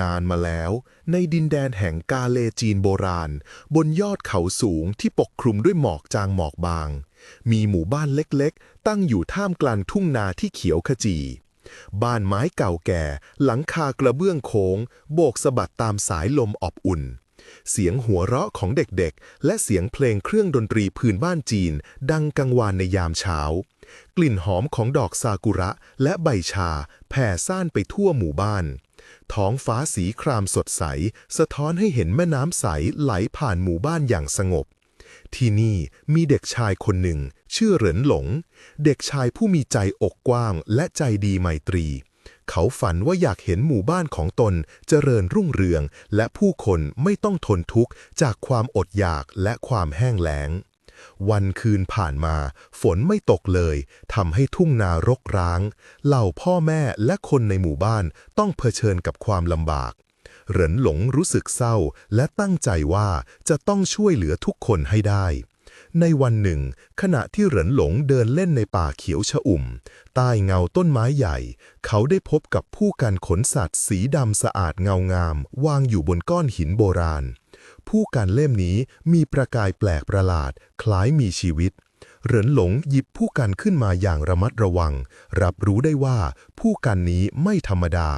นานมาแล้ว ในดินแดนแห่งกาเลจีนโบราณ บนยอดเขาสูงที่ปกคลุมด้วยหมอกจางหมอกบาง มีหมู่บ้านเล็กๆ ตั้งอยู่ท่ามกลางทุ่งนาที่เขียวขจี บ้านไม้เก่าแก่ หลังคากระเบื้องโค้ง โบกสะบัดตามสายลมอบอุ่น เสียงหัวเราะของเด็กๆ และเสียงเพลงเครื่องดนตรีพื้นบ้านจีน ดังกังวานในยามเช้า กลิ่นหอมของดอกซากุระและใบชาแผ่ซ่านไปทั่วหมู่บ้าน ท้องฟ้าสีครามสดใส สะท้อนให้เห็นแม่น้ำใสไหลผ่านหมู่บ้านอย่างสงบ ที่นี่มีเด็กชายคนหนึ่ง ชื่อเหรินหลง เด็กชายผู้มีใจอกกว้างและใจดีไมตรี เขาฝันว่าอยากเห็นหมู่บ้านของตนเจริญรุ่งเรือง และผู้คนไม่ต้องทนทุกข์จากความอดอยากและความแห้งแล้ง วันคืนผ่านมา ฝนไม่ตกเลยทำให้ทุ่งนารกร้าง เหล่าพ่อแม่และคนในหมู่บ้านต้องเผชิญกับความลำบาก เหรินหลงรู้สึกเศร้าและตั้งใจว่าจะต้องช่วยเหลือทุกคนให้ได้ในวันหนึ่ง ขณะที่เหรินหลงเดินเล่นในป่าเขียวชอุ่ม ใต้เงาต้นไม้ใหญ่ เขาได้พบกับผู้กันขนสัตว์สีดำสะอาดเงางาม วางอยู่บนก้อนหินโบราณ ผู้กันเล่มนี้มีประกายแปลกประหลาด คล้ายมีชีวิต เหรินหลงหยิบผู้กันขึ้นมาอย่างระมัดระวัง รับรู้ได้ว่าผู้กันนี้ไม่ธรรมดา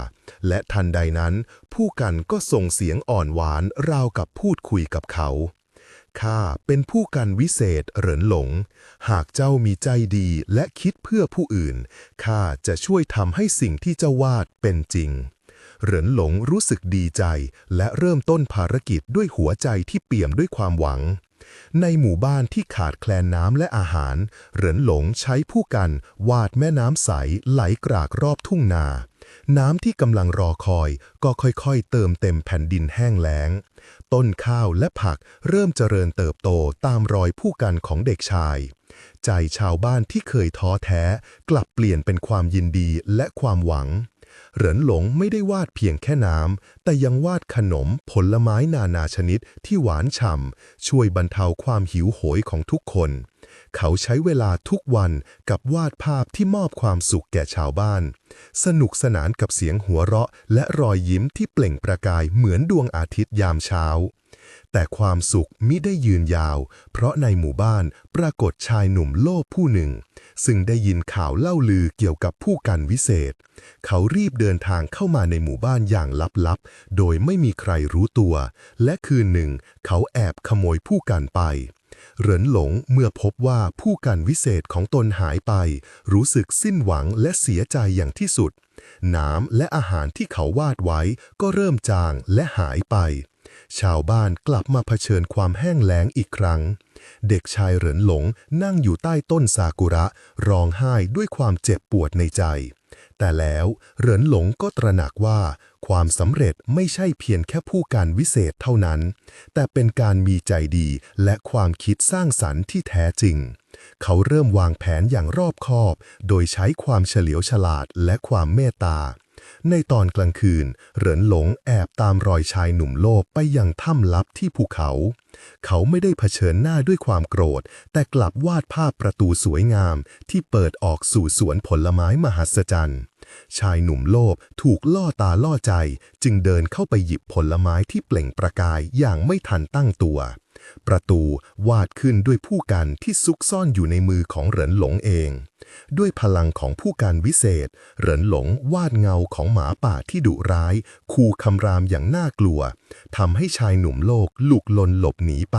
และทันใดนั้น ผู้กันก็ส่งเสียงอ่อนหวานราวกับพูดคุยกับเขาข้าเป็นผู้กันวิเศษเหรินหลง หากเจ้ามีใจดีและคิดเพื่อผู้อื่น ข้าจะช่วยทำให้สิ่งที่เจ้าวาดเป็นจริง เหรินหลงรู้สึกดีใจ และเริ่มต้นภารกิจด้วยหัวใจที่เปี่ยมด้วยความหวัง ในหมู่บ้านที่ขาดแคลนน้ำและอาหาร เหรินหลงใช้ผู้กันวาดแม่น้ำใสไหลกรากรอบทุ่งนา น้ำที่กำลังรอคอยก็ค่อยๆ เติมเต็มแผ่นดินแห้งแล้ง ต้นข้าวและผักเริ่มเจริญเติบโตตามรอยผู้กันของเด็กชายใจชาวบ้านที่เคยท้อแท้ กลับเปลี่ยนเป็นความยินดีและความหวัง เหรินหลงไม่ได้วาดเพียงแค่น้ำ แต่ยังวาดขนมผลไม้นานาชนิดที่หวานฉ่ำ ช่วยบรรเทาความหิวโหยของทุกคน เขาใช้เวลาทุกวันกับวาดภาพที่มอบความสุขแก่ชาวบ้าน สนุกสนานกับเสียงหัวเราะและรอยยิ้มที่เปล่งประกายเหมือนดวงอาทิตย์ยามเช้า แต่ความสุขมิได้ยืนยาว เพราะในหมู่บ้านปรากฏชายหนุ่มโลภผู้หนึ่ง ซึ่งได้ยินข่าวเล่าลือเกี่ยวกับผู้กันวิเศษ เขารีบเดินทางเข้ามาในหมู่บ้านอย่างลับๆ โดยไม่มีใครรู้ตัว และคืนหนึ่ง เขาแอบขโมยผู้กันไปเหรินหลงเมื่อพบว่าผู้กันวิเศษของตนหายไป รู้สึกสิ้นหวังและเสียใจอย่างที่สุด น้ำและอาหารที่เขาวาดไว้ก็เริ่มจางและหายไป ชาวบ้านกลับมาเผชิญความแห้งแล้งอีกครั้ง เด็กชายเหรินหลงนั่งอยู่ใต้ต้นซากุระร้องไห้ด้วยความเจ็บปวดในใจ แต่แล้วเหรินหลงก็ตระหนักว่า ความสำเร็จไม่ใช่เพียงแค่ผู้การวิเศษเท่านั้น แต่เป็นการมีใจดีและความคิดสร้างสรรค์ที่แท้จริงเขาเริ่มวางแผนอย่างรอบคอบ โดยใช้ความเฉลียวฉลาดและความเมตตา ในตอนกลางคืน เหรินหลงแอบตามรอยชายหนุ่มโลภไปยังถ้ำลับที่ภูเขา เขาไม่ได้เผชิญหน้าด้วยความโกรธ แต่กลับวาดภาพประตูสวยงาม ที่เปิดออกสู่สวนผลไม้มหัศจรรย์ ชายหนุ่มโลภถูกล่อตาล่อใจ จึงเดินเข้าไปหยิบผลไม้ที่เปล่งประกายอย่างไม่ทันตั้งตัว ประตูวาดขึ้นด้วยผู้กันที่ซุกซ่อนอยู่ในมือของเหรินหลงเอง ด้วยพลังของผู้การวิเศษ เหรินหลงวาดเงาของหมาป่าที่ดุร้าย คูคำรามอย่างน่ากลัวทำให้ชายหนุ่มโลกลุกลนหลบหนีไป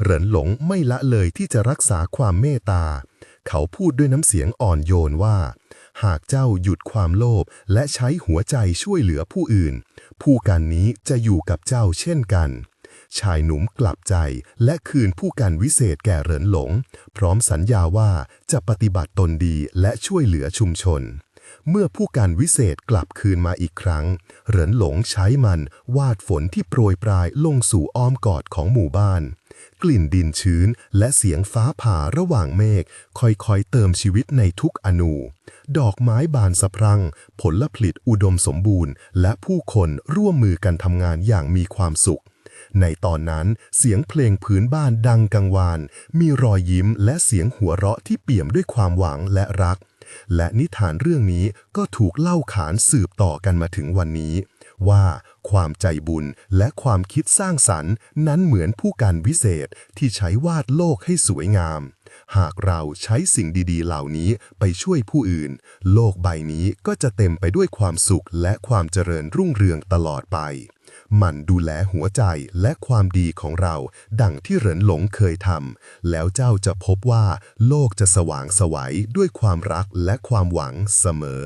เหรินหลงไม่ละเลยที่จะรักษาความเมตตา เขาพูดด้วยน้ำเสียงอ่อนโยนว่าหากเจ้าหยุดความโลภและใช้หัวใจช่วยเหลือผู้อื่น ผู้กันนี้จะอยู่กับเจ้าเช่นกัน ชายหนุ่มกลับใจและคืนผู้กันวิเศษแก่เหรินหลง พร้อมสัญญาว่าจะปฏิบัติตนดีและช่วยเหลือชุมชน เมื่อผู้การวิเศษกลับคืนมาอีกครั้ง เหรินหลงใช้มันวาดฝนที่โปรยปลายลงสู่อ้อมกอดของหมู่บ้าน กลิ่นดินชื้นและเสียงฟ้าผ่าระหว่างเมฆค่อยๆเติมชีวิตในทุกอนูดอกไม้บานสะพรั่ง ผลผลิตอุดมสมบูรณ์ และผู้คนร่วมมือกันทำงานอย่างมีความสุข ในตอนนั้นเสียงเพลงพื้นบ้านดังกังวาน มีรอยยิ้มและเสียงหัวเราะที่เปี่ยมด้วยความหวังและรัก และนิทานเรื่องนี้ก็ถูกเล่าขานสืบต่อกันมาถึงวันนี้ ว่าความใจบุญและความคิดสร้างสรรค์ นั้นเหมือนผู้การวิเศษที่ใช้วาดโลกให้สวยงาม หากเราใช้สิ่งดีๆ เหล่านี้ไปช่วยผู้อื่น โลกใบนี้ก็จะเต็มไปด้วยความสุขและความเจริญรุ่งเรืองตลอดไป มันดูแลหัวใจและความดีของเรา ดังที่เหรินหลงเคยทำแล้วเจ้าจะพบว่า โลกจะสว่างไสวัยด้วยความรักและความหวังเสมอ